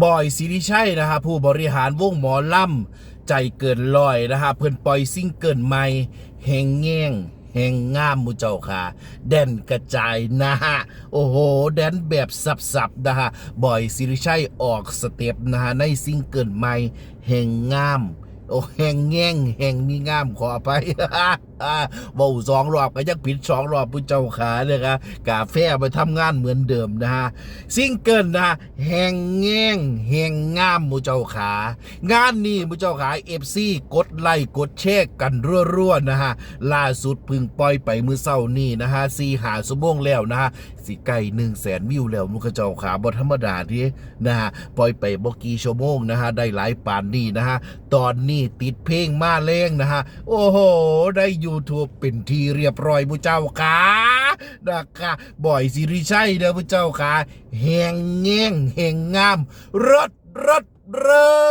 บอยสิริชัยนะฮะผู้บริหารวงหมอลำใจเกินลอยนะฮะเพื่อนปล่อยซิงเกิลใหม่แหงแง่งแห่งงามมูเจ้าค่ะแดนกระจายนะฮะ โอ้โห แดนแบบสับๆนะฮะบอยสิริชัยออกสเต็ปนะฮะ ในซิงเกิลใหม่แห่งงาม โอ้แห่งแง่งแห่งมีงามขอไป เว้าสองรอบก็ยังผิดสองรอบผู้เจ้าขาเลยครับกาแฟไปทำงานเหมือนเดิมนะฮะซิงเกิลนะฮะแหงแง่งแหงงามมูเจ้าขา งานนี้มูเจ้าขาเอฟซีกดไลค์กดแชร์กันรัวๆนะฮะล่าสุดพึ่งปล่อยไปมือเศร้านี่นะฮะซีหาสมงแล้วนะฮะสิไก่หนึ่งแสนวิวแล้วมุกเจ้าขาบธรรมดาที่นะฮะปล่อยไปบกีชั่วโมงนะฮะได้หลายปานนี่นะฮะตอนนี้ติดเพลงมาแรงนะฮะโอ้โหได้อยู่ YouTube เป็นทีเรียบร้อยผู้เจ้าขานะคะบ่อยสิริชัยเด้อผู้เจ้าขาแหงแง่งแหงงามรถรถเรอ